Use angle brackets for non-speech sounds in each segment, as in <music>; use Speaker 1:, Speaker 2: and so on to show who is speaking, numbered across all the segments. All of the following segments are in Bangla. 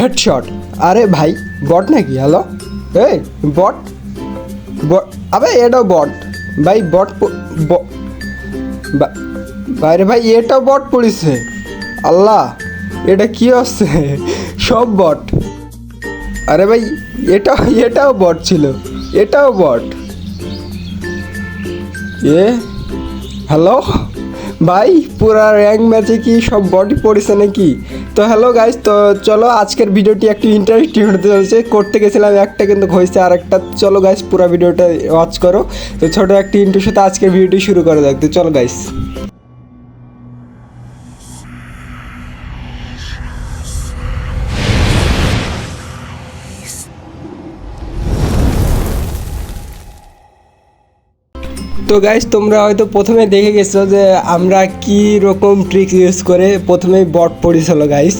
Speaker 1: হেডশট আরে ভাই বট নাকি? হ্যালো এই বট আবে, এটাও বট ভাই বট বাইরে ভাই, এটাও বট পড়েছে। আল্লাহ, এটা কি হচ্ছে? সব বট আরে ভাই, এটাও এটাও বট ছিল। এটাও বট এ হ্যালো ভাই, পুরা র্যাঙ্ক ম্যাচে কি সব বডি পড়েছে নাকি? তো হ্যালো গাইজ তো চলো আজকের ভিডিওটি একটু ইন্টারেস্টিং হতে চলছে। করতে গেছিলাম, একটা কিন্তু হয়েছে আর একটা চলো গাইজ পুরো ভিডিওটা ওয়াচ করো। তো ছোটো একটি ইন্টুর সাথে আজকের ভিডিওটি শুরু করা যাক। তো চলো গাইস তো গাইজ তোমরা হয়তো প্রথমে দেখে গেছো যে আমরা কি রকম ট্রিক ইউজ করে প্রথমেই বট পড়েছিল গাইজ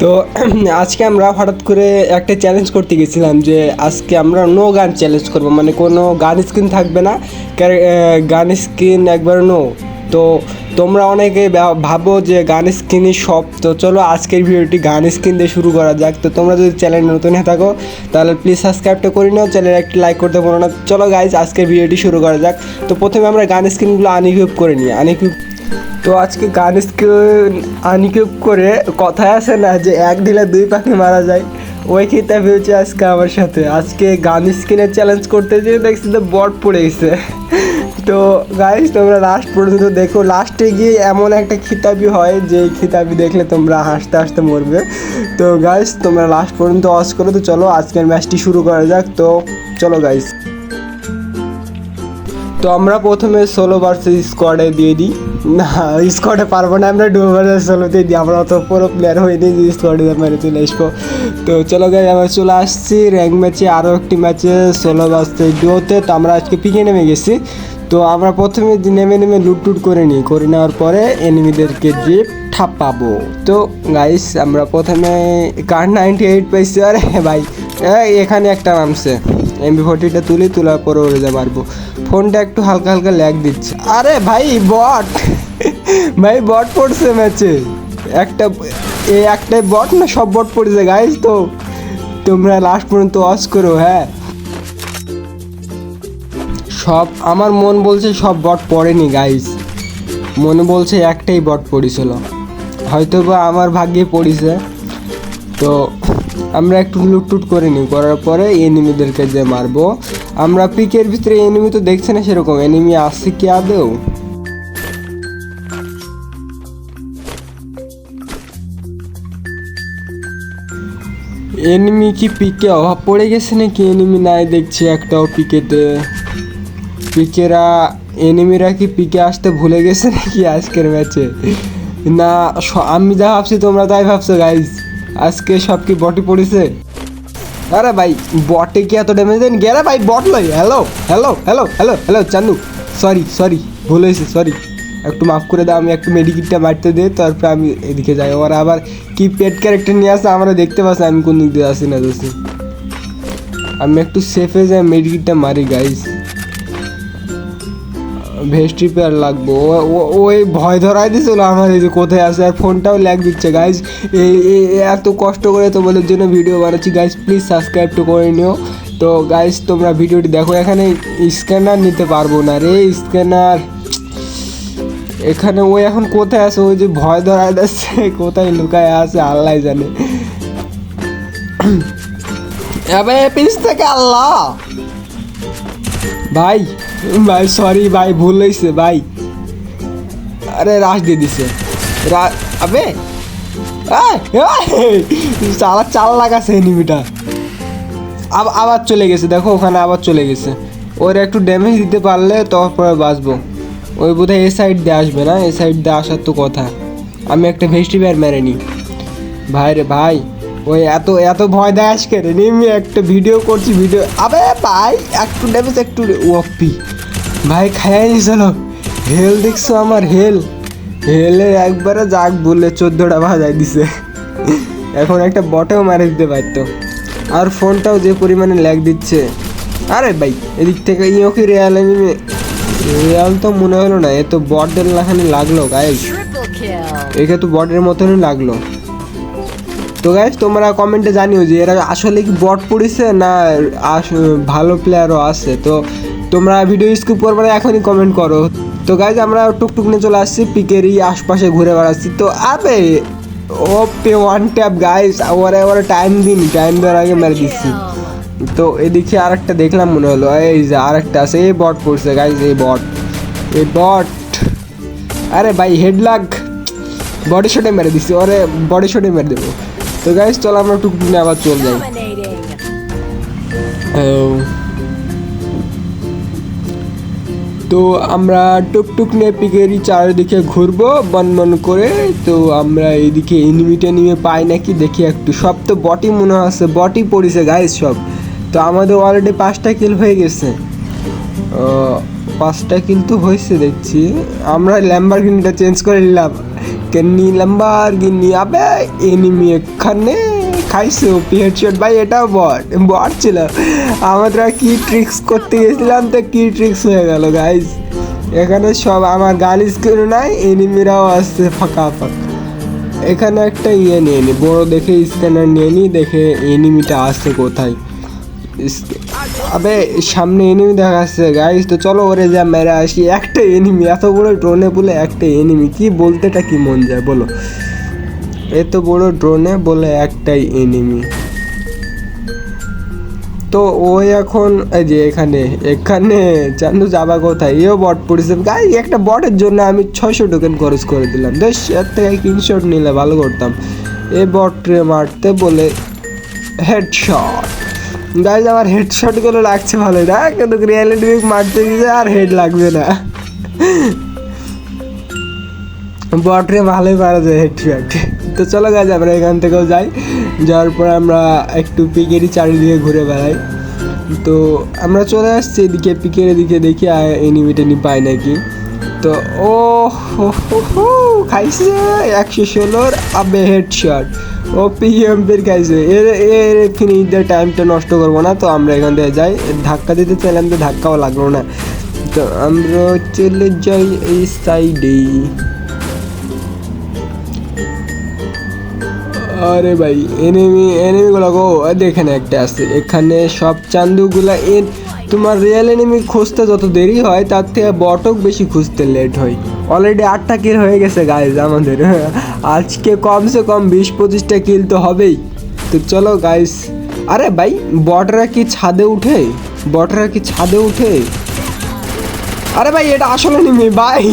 Speaker 1: তো <clears throat> আজকে আমরা হঠাৎ করে একটা চ্যালেঞ্জ করতে গেছিলাম যে আজকে আমরা নো গান চ্যালেঞ্জ করব। মানে কোনো গান স্ক্রিন থাকবে না। গান স্ক্রিন একবার নো তো তোমরা অনেকে ভাবো যে গান স্ক্রিনই সব, তো চলো আজকের ভিডিওটি গান স্ক্রিন দিয়ে শুরু করা যাক। তো তোমরা যদি চ্যানেল নতুন হয়ে থাকো, তাহলে প্লিজ সাবস্ক্রাইবটা করে নাও। চ্যানেল একটি লাইক করতে পারো না। চলো গাইজ আজকের ভিডিওটি শুরু করা যাক। তো প্রথমে আমরা গান স্ক্রিনগুলো আনইকুইপ করে নিই। আনইকুইপ তো আজকে গান স্ক্রিন আনইকুইপ করে কথায় আছে না যে এক দিলে দুই পাখি মারা যায়। ওই খিতা হয়েছে আজকে আমার সাথে। আজকে গান স্ক্রিনের চ্যালেঞ্জ করতে যেয়ে দেখছি তো বট পড়ে গেছে। <laughs> তো গাইস তোমরা লাস্ট পর্যন্ত দেখো। লাস্টে গিয়ে এমন একটা খিতাবি হয়, যে খিতাবি দেখলে তোমরা হাসতে হাসতে মরবে। তো গাইস তোমরা লাস্ট পর্যন্ত অস করো। তো চলো, আজকের ম্যাচটি শুরু করা যাক। তো চলো গাইস তো আমরা প্রথমে ষোলো ভার্সেস স্কোয়াডে দিয়ে দিই। না স্কোয়াডে পারব না, আমরা ডুবো ভার্সেস ষোলোতে দিই আমরা অত পুরো প্লেয়ার হয়নি যে স্কোয়াডে মেরে চলে আসব। তো চলো গাই আমরা চলে আসছি। র্যাঙ্ক ম্যাচে আরও একটি ম্যাচে ষোলো ভার্সেস ডুয়োতে তো আমরা আজকে পিকে নেমে গেছি। তো আমরা প্রথমে নেমে নেমে লুট টুট করে নিই, করে নেওয়ার পরে এনিমিদেরকে ড্রিপ ঠাপাবো। তো গাইস আমরা প্রথমে কার নাইনটি এইট পাইছি। আরে ভাই এখানে একটা নামছে। এমবি ফোর্টিটা তুলি, তোলার পরে ওরে যা মারবো ফোনটা একটু হালকা হালকা ল্যাগ দিচ্ছে। আরে ভাই বট ভাই বট পড়ছে ম্যাচে। একটা এই একটাই বট না সব বট পড়েছে গাইস তো তোমরা লাস্ট পর্যন্ত ওয়াচ করো হ্যাঁ? সব, আমার মন বলছে সব বট পড়েনি গাইস মনে বলছে একটাই বট পড়েছিল। হয়তো বা আমার ভাগ্যে পড়েছে। তো আমরা একটু লুটটুট করে নিই। করার পরে এনিমিদেরকে যে মারবো। আমরা পিকের ভিতরে এনিমি তো দেখছে না সেরকম। এনিমি আসছে কি আদেও এনিমি কি পিকে অভাব পড়ে গেছে নাকি? এনিমি নাই দেখছি একটাও পিকেতে পিকেরা এনিমিরা কি পিকে আসতে ভুলে গেছে নাকি আজকের ম্যাচে না আমি যা ভাবছি তোমরা তাই ভাবছ গাইজ আজকে সব কি বটি পড়েছে? আরে ভাই বটে কি এত ড্যামেজ দেন গেরা ভাই বট লই hello hello hello hello hello Chandu. Sorry sorry ভুল হয়েছে সরি একটু মাফ করে দাও, আমি একটু মেডিকিটটা মারতে দে তারপরে আমি এদিকে যাই। ওরা আবার কি পেট ক্যারেক্টার নিয়ে আসে আমরা দেখতে পাচ্ছি আমি কোন দিক দিয়ে আসি না দোষী আমি একটু সেফে যাই, মেডিকিটটা মারি গাইস ভেস্টি পেয়ার লাগবো। ও- ওই ভয় ধরাই দিছিল আমার এই যে কোথায় আছে, আর ফোনটাও ল্যাগ দিচ্ছে গাইজ এই এত কষ্ট করে তোমাদের জন্য ভিডিও বানাচ্ছি গাইজ প্লিজ সাবস্ক্রাইব তো করে নিও। তো গাইজ তোমরা ভিডিওটি দেখো, এখানে স্ক্যানার নিতে পারব না রে স্ক্যানার এখানে ওই এখন কোথায় আছে? ওই যে ভয় ধরাই দিচ্ছে কোথায় লুকায় আছে? আল্লাহ জানে। থেকে আল্লাহ। ভাই ভাই সরি ভাই, ভুল হয়েছে ভাই। আরে, রাশ দিয়ে দিছে। আবে চালা চাল লাগাছে এনিমিটা আব- আবার চলে গেছে। দেখো, ওখানে আবার চলে গেছে। ওর একটু ড্যামেজ দিতে পারলে, তারপরে বাঁচবো। ওই বোধহয় এ সাইড দিয়ে আসবে না, এ সাইড দিয়ে আসার তো কথা। আমি একটা ভেস্টিভার মেরে নিই ভাই রে ভাই, ওই এত এত ভয় দেয় আজকে রে? নিমি একটা ভিডিও করছি ভিডিও আবে ভাই, একটু ড্যামেজ একটু ওপি ভাই খাইয়াই চলো। হেল দেখছ আমার হেল? হেলে একবারে যাক, বললে চোদ্দোটা ভাজাই দিছে। এখন একটা বটেও মারে দিতে পারতো। আর ফোনটাও যে পরিমাণে ল্যাগ দিচ্ছে। আরে ভাই, এদিক থেকে কি রিয়াল এনিমে রিয়াল তো মনে হলো না এ তো বটের লাখানে লাগল
Speaker 2: kill.
Speaker 1: একে তো বটের মতনই লাগল। তো গাইজ তোমরা কমেন্টে জানিও যে এরা আসলে কি বট পড়েছে না ভালো প্লেয়ারও আছে। তো তোমরা ভিডিও স্কিপ করবে না এখনই কমেন্ট করো। তো গাইজ আমরা টুকটুক নিয়ে চলে আসছি পিকেরই আশপাশে ঘুরে বেড়াচ্ছি। তো আবে ও পে ওয়ান ট্যাপ গাইজ ওরা ওরা টাইম দিন টাইম দেওয়ার আগে মেরে দিচ্ছি। তো এদিকে আর একটা দেখলাম মনে হলো, এই যে আর একটা আছে, এই বট পড়ছে গাইজ এই বট এই বট আরে ভাই হেড লাগ বডি শটে মেরে দিচ্ছি ওরে বডি শটে মেরে দেবো। তো গাইজ চলো আমরা টুকটুক নিয়ে আবার চল যাই। তো আমরা টুকটুক নিয়ে পিকেরই চারিদিকে ঘুরবো, বন বন করে। তো আমরা এইদিকে এনিমিটে নিয়ে পাই নাকি, দেখি একটু। সব তো বটি মনে আছে বটি পড়েছে গাইজ সব। তো আমাদের অলরেডি পাঁচটা কিল হয়ে গেছে। পাঁচটা তো হয়েছে দেখছি। আমরা ল্যাম্বার গিনিটা চেঞ্জ করে নিলাম। কেনি ল্যাম্বার গিনি আবে এনিমি এখানে খাইছে ওপি হেডশট ভাই এটাও বট বট ছিল। আমরা কি ট্রিক্স করতে গেছিলাম তো কি ট্রিক্স হয়ে গেল গাইজ এখানে সব আমার গান স্ক্রিন নাই এনিমিরাও আসছে ফাঁকা ফাঁকা। এখানে একটা ইয়ে নিয়ে নি, বড় দেখে স্ক্যানার নিয়ে নি, দেখে এনিমিটা আসছে কোথায়। আবে, সামনে এনিমি দেখা যাচ্ছে গাইস তো চলো ওরে যা মেরে আসি। একটা এনিমি এত বড় ড্রোনে বলে একটা এনিমি কি বলতেটা কি মন যায়, বলো? এত বড় ড্রোনে বলে একটাই এনিমি তো ওই এখন, এই যে এখানে এখানে চান্দু যাবা কোথায়? এও বট পড়েছে। গাই একটা বটের জন্য আমি ছয়শো টোকেন খরচ করে দিলাম। বেশ, এর থেকে স্ক্রিনশট নিলে ভালো করতাম। এ বটরে মারতে বলে হেডশট গাইজ আমার হেডশটগুলো লাগছে ভালো না কিন্তু রিয়ালিটি মারতে গিয়ে আর হেড লাগবে না। বটরে ভালোই পারা যায় হেডশট তো চলো গাছ আমরা এখান থেকেও যাই। যাওয়ার পর আমরা একটু পিকেরই চারিদিকে ঘুরে বেড়াই। তো আমরা চলে আসছি এদিকে পিকের এদিকে দেখি এনিমি টেনি পাই নাকি। তো ও হো হো, খাইছে একশো ষোলোর আবে হেডশট ও পিএমপির খাইছে। এর এর ফিনিশদের টাইমটা নষ্ট করব না, তো আমরা এখান থেকে যাই। ধাক্কা দিতে চাইলাম তো ধাক্কাও লাগল না। তো আমরা চলে যাই এই সাইডেই আরে ভাই এনিমি এনিমিগুলো গো দেখেন একটা আছে। এখানে সব চান্দুগুলা এন তোমার রিয়েল এনিমি খুঁজতে যত দেরি হয়, তার থেকে বটক বেশি খুঁজতে লেট হয়। অলরেডি আটটা কিল হয়ে গেছে গাইজ আমাদের। আজকে কমসে কম বিশ পঁচিশটা কিল তো হবেই। তো চলো গাইস আরে ভাই, বটরা কি ছাদে উঠে? বটরা কি ছাদে উঠে? আরে ভাই, এটা আসলে নিমি ভাই।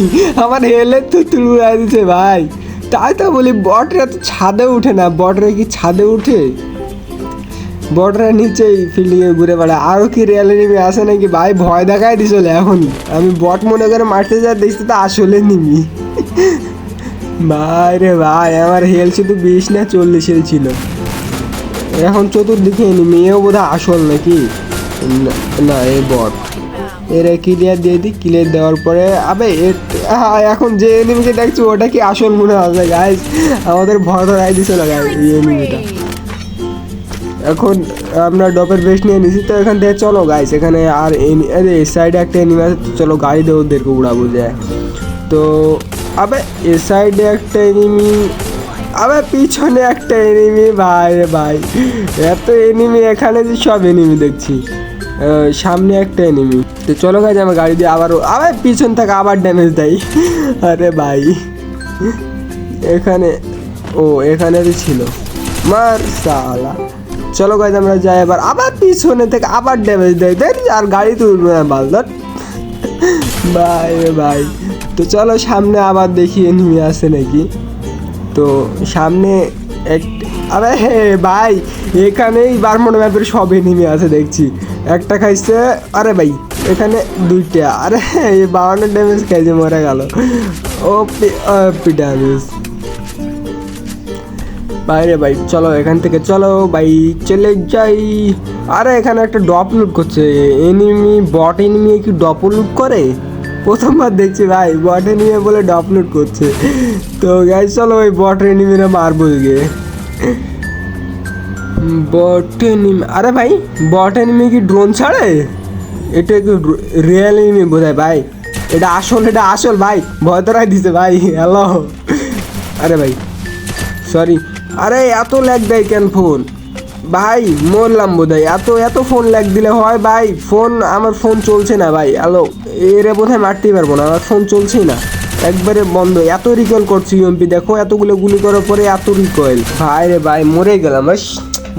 Speaker 1: আমার হেলে তো তুলে দিছে ভাই। তাই তো বলি, বটরা তো ছাদে উঠে না, বটরা কি ছাদে উঠে? বটরা নিচেই ফিল্ডিংয়ে ঘুরে বেড়ায়। আরও কি রিয়েল নিমি আসে নাকি? ভাই ভয় দেখাই দিছিল এখন। আমি বট মনে করে মারতে যা দেখছি তো আসলে নিমি ভাই রে ভাই আমার হেল শুধু বিশ না চল্লিশের ছিল। এখন চতুর্দিকে এনিমি এও বোধ আসল নাকি? না- না এ বট। এর ক্লিয়ার দিয়ে দিই ক্লিয়ার দেওয়ার পরে আবে আহা, এখন যে এনিমিকে দেখছি ওটা কি আসল মনে হবে গাইজ আমাদের ভয় ধরাই দিছিল গাইজ এই এনিমিটা এখন আমরা ডপের বেশ নিয়ে নিছি, তো এখান থেকে চলো গাইস এখানে আর এই সাইডে একটা এনিমি আছে চলো গাড়ি দেবো ওদেরকে উড়াবো যায় তো, আবে, এ সাইডে একটা এনিমি আবে, পিছনে একটা এনিমি ভাই রে ভাই। এত এনিমি এখানে যে সব এনিমি দেখছি। সামনে একটা এনিমি তো চলো গাইজ আমার গাড়ি দিয়ে আবার আবার পিছন থেকে আবার ড্যামেজ দেয়। আরে ভাই। এখানে ও, এখানে ছিল। মার সালা। চলো গাইজ আমরা যাই এবার আবার পিছনে থেকে আবার ড্যামেজ দেয়। দেখ আর গাড়ি তুলবে না বালদর রে ভাই তো চলো সামনে আবার দেখি এনিমি আছে নাকি। তো সামনে এক আরে হে ভাই, এখানেই বারমোনা ম্যাপের সব এনিমি আছে দেখছি। একটা খাইছে, আরে ভাই, এখানে দুইটা। আরে এই বাউন্ন ড্যামেজ খাইছে মরে গেল। ও পি ড্যামেজ বাইরে, ভাই। চলো, এখান থেকে চলো, ভাই। চলে যাই। আরে, এখানে একটা ডপ লুট করছে। এনিমি বট এনিমি কি ডপ লুট করে? প্রথমবার দেখছি, ভাই বট এনিমি বলে ডপ লুট করছে। তো গাই চলো, ওই বট এনিমিরা মারবো গিয়ে বট এনিমি আরে, ভাই বট এনিমি কি ড্রোন ছাড়ে? এটা কি রিয়েল এনিমি বোধহয়, ভাই? এটা আসল এটা আসল, ভাই। ভয় তো দিছে, ভাই। হ্যালো আরে, ভাই সরি আরে, এত ল্যাগ দেয় কেন ফোন ভাই, মরলাম বোধহয়। এত এত ফোন ল্যাগ দিলে হয় ভাই ফোন আমার ফোন চলছে না ভাই। আলো এরে বোধহয় মারতেই পারব না, আমার ফোন চলছেই না। একবারে বন্ধ। এত রিকয়েল করছি ইউএমপি দেখো, এতগুলো গুলি করার পরে এত রিকয়েল ভাই রে ভাই মরে গেলাম। বাস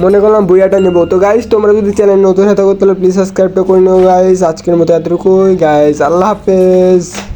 Speaker 1: মনে করলাম বইয়াটা নেব। তো গাইজ তোমরা যদি চ্যানেল নতুন হয়ে থাকো, তাহলে প্লিজ সাবস্ক্রাইবটা করে নিও গাইজ আজকের মতো এতটুকুই। গাইজ আল্লাহ হাফেজ।